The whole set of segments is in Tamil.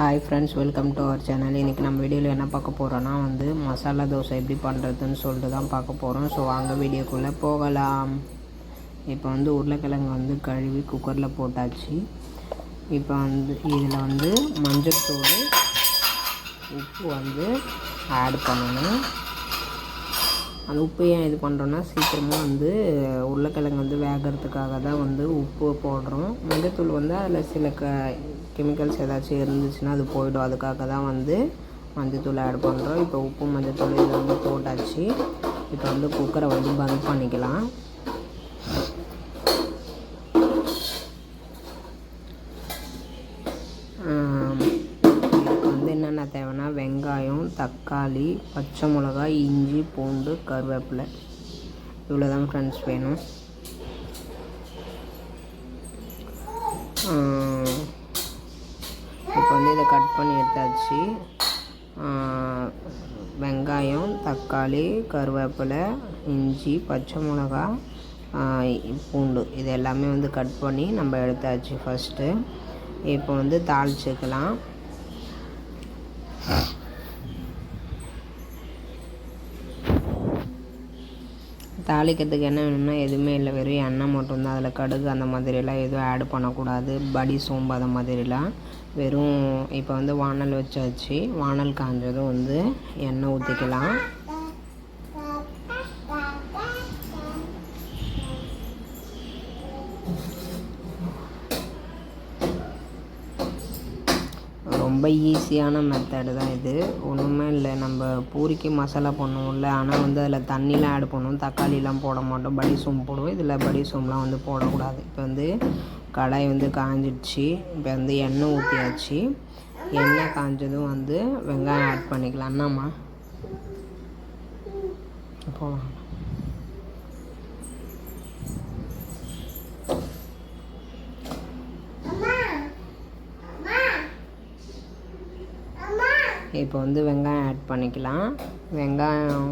Hi friends welcome to our channel இன்றைக்கி நம்ம வீடியோவில் என்ன பார்க்க போகிறோன்னா வந்து மசாலா தோசை எப்படி பண்ணுறதுன்னு சொல்லிட்டு தான் பார்க்க போகிறோம் ஸோ வாங்க வீடியோக்குள்ளே போகலாம். இப்போ வந்து உருளைக்கிழங்கு வந்து கழுவி குக்கரில் போட்டாச்சு. இப்போ வந்து இதில் வந்து மஞ்சள் தூள் உப்பு வந்து ஆட் பண்ணணும். அந்த உப்பு ஏன் இது பண்ணுறோன்னா சீக்கிரமாக வந்து உருளைக்கிழங்கு வந்து வேகிறதுக்காக தான் வந்து உப்பு போடுறோம். மஞ்சத்தூள் வந்து அதில் சில க கெமிக்கல்ஸ் ஏதாச்சும் இருந்துச்சுன்னா அது போயிடும். அதுக்காக தான் வந்து மஞ்சத்தூள் ஆட் பண்ணுறோம் இப்போ உப்பு மஞ்சத்தூள் இதை வந்து போட்டாச்சு. இப்போ வந்து குக்கரை வந்து பந்த் பண்ணிக்கலாம். தக்காளி பச்சை மிளகாய் இஞ்சி பூண்டு கருவேப்பிலை. இவ்வளோ தான் ஃப்ரெண்ட்ஸ் வேணும் இப்போ வந்து இதை கட் பண்ணி எடுத்தாச்சு. வெங்காயம் தக்காளி கருவேப்பிலை இஞ்சி பச்சை மிளகா பூண்டு. இது எல்லாமே வந்து கட் பண்ணி நம்ம எடுத்தாச்சு ஃபஸ்ட்டு இப்போ வந்து தாளிச்சுக்கலாம். தாளிக்கிறதுக்கு என்ன வேணும்னா எதுவுமே இல்லை. வெறும் எண்ணெய் மட்டும்தான். அதில் கடுகு அந்த மாதிரிலாம் எதுவும் ஆட் பண்ணக்கூடாது. படி சோம்பு அந்த மாதிரிலாம். வெறும் இப்போ வந்து வானல் வச்சாச்சு. வானல் காஞ்சதும் வந்து எண்ணெய் ஊற்றிக்கலாம் ரொம்ப ஈஸியான மெத்தடு தான் இது. ஒன்றுமே இல்லை. நம்ம பூரிக்கு மசாலா பண்ணுவோம்ல ஆனால் வந்து அதில் தண்ணிலாம் ஆட் பண்ணுவோம். தக்காளிலாம் போட மாட்டோம். படி சோம்பு போடுவோம். இதில் படி சோம்புலாம் வந்து போடக்கூடாது. இப்போ வந்து கடாய் வந்து காஞ்சிடுச்சு. இப்போ வந்து எண்ணெய் ஊற்றியாச்சு எண்ணெய் காஞ்சதும் வந்து வெங்காயம் ஆட் பண்ணிக்கலாம். என்னம்மா? போகலாம் இப்போ வந்து வெங்காயம் ஆட் பண்ணிக்கலாம். வெங்காயம்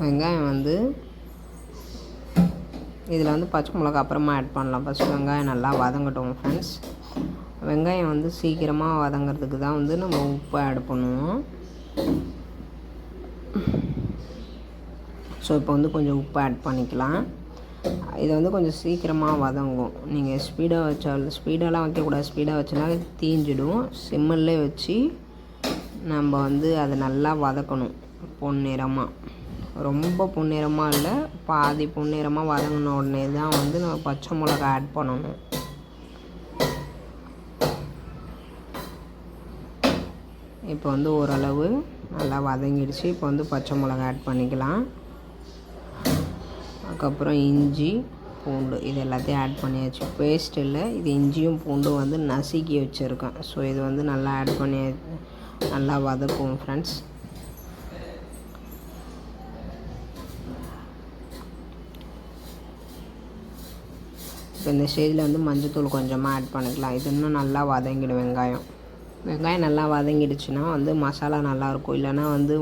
வெங்காயம் வந்து இதில் வந்து பச்சை மிளகா அப்புறமா ஆட் பண்ணலாம். ஃபஸ்ட்டு வெங்காயம் நல்லா வதங்கட்டும் ஃப்ரெண்ட்ஸ் வெங்காயம் வந்து சீக்கிரமாக வதங்கிறதுக்கு தான் வந்து நம்ம உப்பு ஆட் பண்ணுவோம். ஸோ இப்போ வந்து கொஞ்சம் உப்பு ஆட் பண்ணிக்கலாம். இது வந்து கொஞ்சம் சீக்கிரமாக வதங்கும். நீங்கள் ஸ்பீடாக வச்சாலும் ஸ்பீடாலாம் வைக்கக்கூடாது. ஸ்பீடாக வச்சனால தீஞ்சிடும். சிம்மல்லே வச்சு நம்ம வந்து அதை நல்லா வதக்கணும். பொன்னிறமாக ரொம்ப பொன்னிறமாக இல்லை பாதி பொன்னிறமாக வதங்கின உடனே தான் வந்து நம்ம பச்சை மிளகா ஆட் பண்ணணும். இப்போ வந்து ஓரளவு நல்லா வதங்கிடுச்சு. இப்போ வந்து பச்சை மிளகா ஆட் பண்ணிக்கலாம். அதுக்கப்புறம் இஞ்சி பூண்டு இது எல்லாத்தையும் ஆட் பண்ணியாச்சு. பேஸ்ட் இல்லை இது இஞ்சியும் பூண்டும் வந்து நசுக்கி வச்சுருக்கேன். ஸோ இது வந்து நல்லா ஆட் பண்ணி நல்லா வதக்குவோம் ஃப்ரெண்ட்ஸ் இப்போ இந்த ஸ்டேஜில் வந்து மஞ்சத்தூள் கொஞ்சமாக ஆட் பண்ணிக்கலாம். இது இன்னும் நல்லா வதங்கிடும் வெங்காயம். வெங்காயம் நல்லா வதங்கிடுச்சுன்னா வந்து மசாலா நல்லாயிருக்கும் இல்லைன்னா வந்து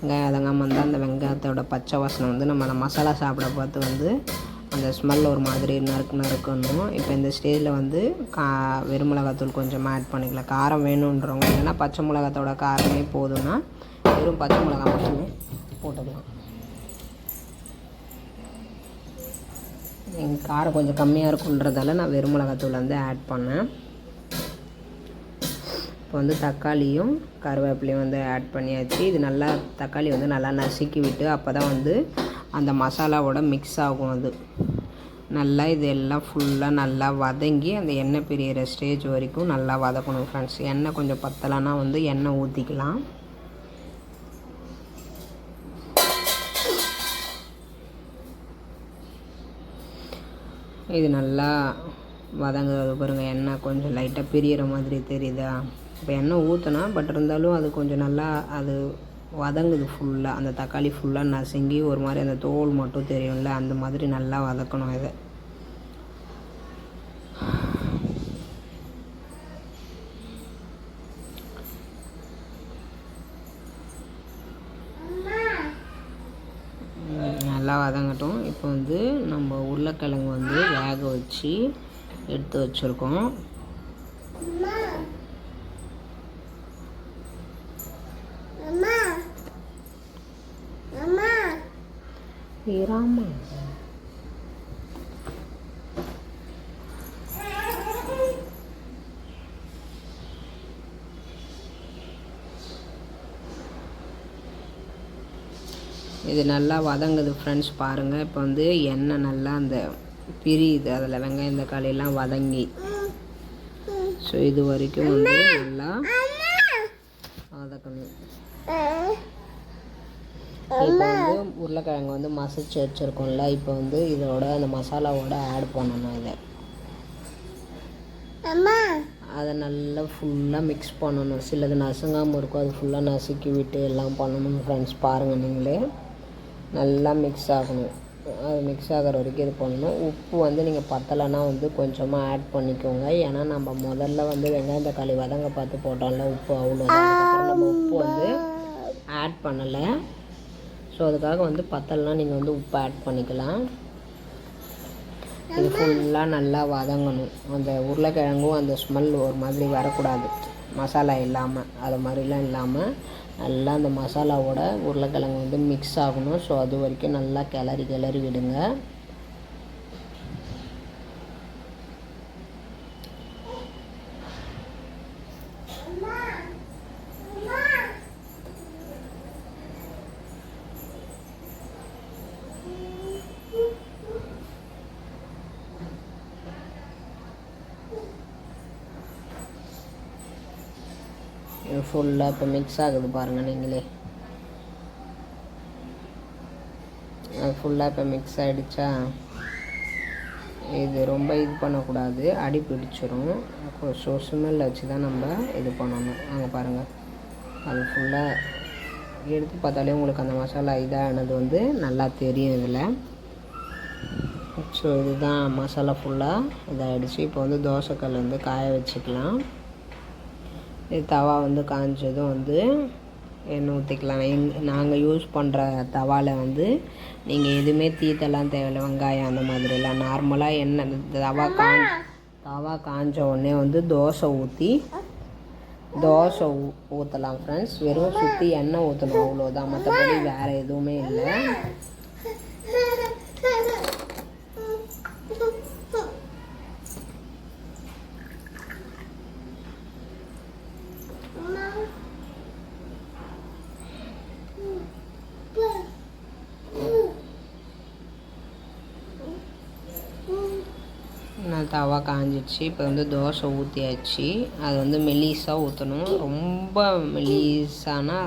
வெங்காயம் அதங்காமல் இருந்தால் அந்த வெங்காயத்தோட பச்சை வாசனை வந்து நம்ம மசாலா சாப்பிட பார்த்து வந்து அந்த ஸ்மெல் ஒரு மாதிரி நறுக்கு நறுக்கணும் இப்போ இந்த ஸ்டேஜில் வந்து கா வெறுமிளகாத்தூள் கொஞ்சமாக ஆட் பண்ணிக்கலாம். காரம் வேணுன்றவங்க இல்லைன்னா பச்சை மிளகாத்தோட காரமே போதும்னா வெறும் பச்சை மிளகா மட்டுமே போட்டுக்கலாம். எங்கள் காரம் கொஞ்சம் கம்மியாக இருக்குன்றதால நான் வெறுமிளகாத்தூள் வந்து ஆட் பண்ணேன். இப்போ வந்து தக்காளியும் கருவேப்பிலையும் வந்து ஆட் பண்ணியாச்சு. இது நல்லா தக்காளி வந்து நல்லா நசுக்கி விட்டு அப்போ தான் வந்து அந்த மசாலாவோட மிக்ஸ் ஆகும் அது. நல்லா இது எல்லாம் ஃபுல்லாக நல்லா வதங்கி அந்த எண்ணெய் பிரியிற ஸ்டேஜ் வரைக்கும் நல்லா வதக்கணும் ஃப்ரெண்ட்ஸ் எண்ணெய் கொஞ்சம் பத்தலைன்னா வந்து எண்ணெய் ஊற்றிக்கலாம் இது நல்லா வதங்குறது பாருங்கள் எண்ணெய் கொஞ்சம் லைட்டாக பிரியிற மாதிரி தெரியுதா? இப்போ எண்ணெய் ஊற்றினா பட் இருந்தாலும் அது கொஞ்சம் நல்லா அது வதங்குது ஃபுல்லாக அந்த தக்காளி ஃபுல்லாக நசுங்கி ஒரு மாதிரி அந்த தோல் மட்டும் தெரியும்ல அந்த மாதிரி நல்லா வதக்கணும் இதை. நல்லா வதங்கட்டும். இப்போ வந்து நம்ம உருளைக்கிழங்கு வந்து வேக வச்சு எடுத்து வச்சுருக்கோம். இராமா இது நல்லா வதங்குது ஃப்ரெண்ட்ஸ் பாருங்கள் இப்போ வந்து எண்ணெய் நல்லா அந்த பிரியுது. அதில் வெங்காயம் தக்காளியெல்லாம் வதங்கி. ஸோ இது வரைக்கும் வந்து நல்லா வதக்கணும் இப்போ வந்து உருளைக்கிழங்கு வந்து மசிச்சு வச்சுருக்கோம்ல இப்போ வந்து இதோட அந்த மசாலாவோட ஆட் பண்ணணும் இதை. அதை நல்லா ஃபுல்லாக மிக்ஸ் பண்ணணும். சிலது நசுங்காமல் இருக்கும் அது ஃபுல்லாக நசுக்கி விட்டு எல்லாம் பண்ணணும் ஃப்ரெண்ட்ஸ் பாருங்கள் நீங்களே. நல்லா மிக்ஸ் ஆகணும். அது மிக்ஸ் ஆகிற வரைக்கும் இது பண்ணணும். உப்பு வந்து நீங்கள் பத்தலைன்னா வந்து கொஞ்சமாக ஆட் பண்ணிக்கோங்க. ஏன்னா நம்ம முதல்ல வந்து வெங்காயம் தக்காளி வதங்க பார்த்து போட்டோம்ல உப்பு அவ்வளோ அதுக்கப்புறம் நம்ம உப்பு வந்து ஆட் பண்ணலை. ஸோ அதுக்காக வந்து பத்தலாம் நீங்கள் வந்து உப்பு ஆட் பண்ணிக்கலாம். இது ஃபுல்லாக நல்லா வதங்கணும். அந்த உருளைக்கிழங்கும் அந்த ஸ்மெல் ஒரு மாதிரி வரக்கூடாது. மசாலா இல்லாமல் அது மாதிரிலாம் இல்லாமல் நல்லா அந்த மசாலாவோட உருளைக்கிழங்கு வந்து மிக்ஸ் ஆகணும். ஸோ அது வரைக்கும் நல்லா கிளறி கிளறி விடுங்க. ஃபுல்லாக இப்போ மிக்ஸ் ஆகுது பாருங்கள் நீங்களே. ஃபுல்லாக இப்போ மிக்ஸ் ஆகிடுச்சா இது ரொம்ப இது பண்ணக்கூடாது. அடி பிடிச்சிரும். ஸோ சுமெல்ல வச்சு தான் நம்ம இது பண்ணணும். அங்கே பாருங்கள் அது ஃபுல்லாக எடுத்து பார்த்தாலே உங்களுக்கு அந்த மசாலா இதானது வந்து நல்லா தெரியும் இதில். ஸோ இதுதான் மசாலா ஃபுல்லாக இதாகிடுச்சு இப்போ வந்து தோசைக்கல் வந்து காய வச்சுக்கலாம். தவா வந்து காஞ்சதும் வந்து எண்ணெய் ஊற்றிக்கலாம் எங் நாங்கள் யூஸ் பண்ணுற தவாவில் வந்து நீங்கள் எதுவுமே தீத்தெல்லாம் தேவையில்லை. வெங்காயம் அந்த மாதிரிலாம். நார்மலாக எண்ணெய் தவா காஞ்ச தவா காஞ்ச உடனே வந்து தோசை ஊற்றி தோசை ஊ ஊற்றலாம் ஃப்ரெண்ட்ஸ் வெறும் சுற்றி எண்ணெய் ஊற்றணும் அவ்வளோதான் மற்றபடி வேறு எதுவுமே இல்லை. தவா காஞ்சிடுச்சு இப்போ வந்து தோசை ஊற்றியாச்சு அது வந்து மெலிசாக ஊற்றணும் ரொம்ப மெலிசானா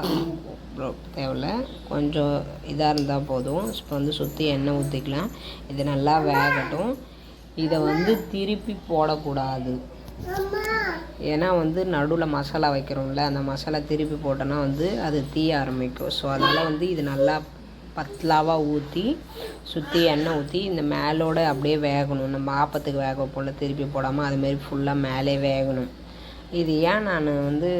தேவையில்ல. கொஞ்சம் இதாக இருந்தால் போதும். இப்போ வந்து சுற்றி எண்ணெய் ஊற்றிக்கலாம் இது நல்லா வேகட்டும். இதை வந்து திருப்பி போடக்கூடாது. ஏன்னா வந்து நடுவில் மசாலா வைக்கிறோம்ல அந்த மசாலா திருப்பி போட்டோன்னா வந்து அது தீய ஆரம்பிக்கும். ஸோ அதனால் வந்து இது நல்லா பத்லாவாக ஊற்றி சுற்றி எண்ணெய் ஊற்றி இந்த மேலோட அப்படியே வேகணும். நம்ம ஆப்பத்துக்கு வேக போல் திருப்பி போடாமல் அதுமாரி ஃபுல்லாக மேலே வேகணும். இது ஏன் நான் வந்து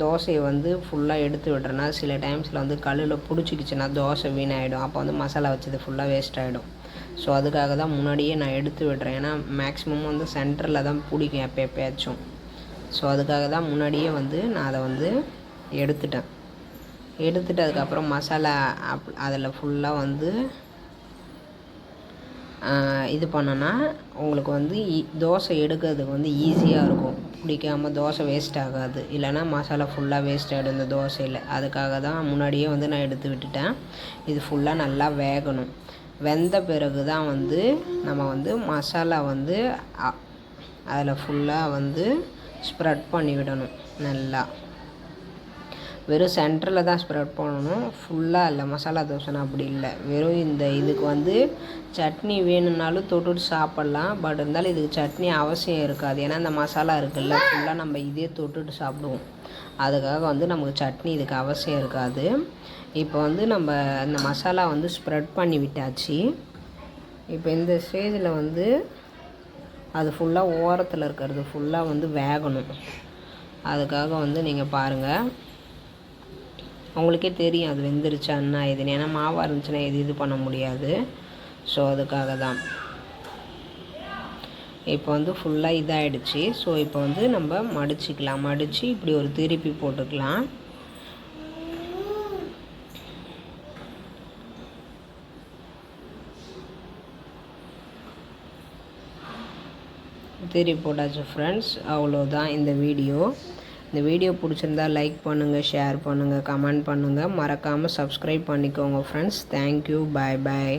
தோசையை வந்து ஃபுல்லாக எடுத்து விட்றேன்னா சில டைம்ஸில் வந்து கல்லில் பிடிச்சிக்கிச்சுன்னா தோசை வீணாகிடும் அப்போ வந்து மசாலா வச்சது ஃபுல்லாக வேஸ்ட் ஆகிடும் ஸோ அதுக்காக தான் முன்னாடியே நான் எடுத்து விடுறேன். ஏன்னா மேக்ஸிமம் வந்து சென்டரில் தான் பிடிக்கும் எப்போ எப்போயாச்சும். ஸோ அதுக்காக தான் முன்னாடியே வந்து நான் அதை வந்து எடுத்துட்டேன். எடுத்துட்டு அதுக்கப்புறம் மசாலா அப் அதில் ஃபுல்லாக வந்து இது பண்ணோன்னா உங்களுக்கு வந்து தோசை எடுக்கிறதுக்கு வந்து ஈஸியாக இருக்கும். பிடிக்காமல் தோசை வேஸ்ட் ஆகாது. இல்லைனா மசாலா ஃபுல்லாக வேஸ்ட் ஆகிடும் இந்த தோசையில். அதுக்காக தான் முன்னாடியே வந்து நான் எடுத்து விட்டுட்டேன். இது ஃபுல்லாக நல்லா வேகணும். வெந்த பிறகு தான் வந்து நம்ம வந்து மசாலா வந்து அதில் ஃபுல்லாக வந்து ஸ்ப்ரெட் பண்ணி விடணும் நல்லா. வெறும் சென்டரில் தான் ஸ்ப்ரெட் பண்ணணும். ஃபுல்லாக இல்லை மசாலா தோசைனா அப்படி இல்லை. வெறும் இந்த இதுக்கு வந்து சட்னி வேணும்னாலும் தொட்டுட்டு சாப்பிட்லாம். பட் இருந்தாலும் இதுக்கு சட்னி அவசியம் இருக்காது. ஏன்னா இந்த மசாலா இருக்குல்ல ஃபுல்லாக நம்ம இதே தொட்டுட்டு சாப்பிடுவோம். அதுக்காக வந்து நமக்கு சட்னி இதுக்கு அவசியம் இருக்காது. இப்போ வந்து நம்ம அந்த மசாலா வந்து ஸ்ப்ரெட் பண்ணி விட்டாச்சு. இப்போ இந்த ஸ்டேஜில் வந்து அது ஃபுல்லாக ஓரத்தில் இருக்கிறது ஃபுல்லாக வந்து வேகணும். அதுக்காக வந்து நீங்கள் பாருங்கள் அவங்களுக்கே தெரியும் அது வெந்துருச்சா என்ன இதுன்னு ஏன்னா மாவாக இருந்துச்சுன்னா எது இது பண்ண முடியாது. ஸோ அதுக்காக தான் இப்போ வந்து ஃபுல்லாக இதாகிடுச்சு ஸோ இப்போ வந்து நம்ம மடிச்சிக்கலாம். மடித்து இப்படி ஒரு திருப்பி போட்டுக்கலாம். திருப்பி போட்டாச்சு ஃப்ரெண்ட்ஸ் அவ்வளோதான் இந்த வீடியோ இந்த வீடியோ பிடிச்சிருந்தா லைக் பண்ணுங்கள் ஷேர் பண்ணுங்கள் கமெண்ட் பண்ணுங்கள் மறக்காமல் சப்ஸ்கிரைப் பண்ணிக்கோங்க ஃப்ரெண்ட்ஸ் தேங்க்யூ பாய் பாய்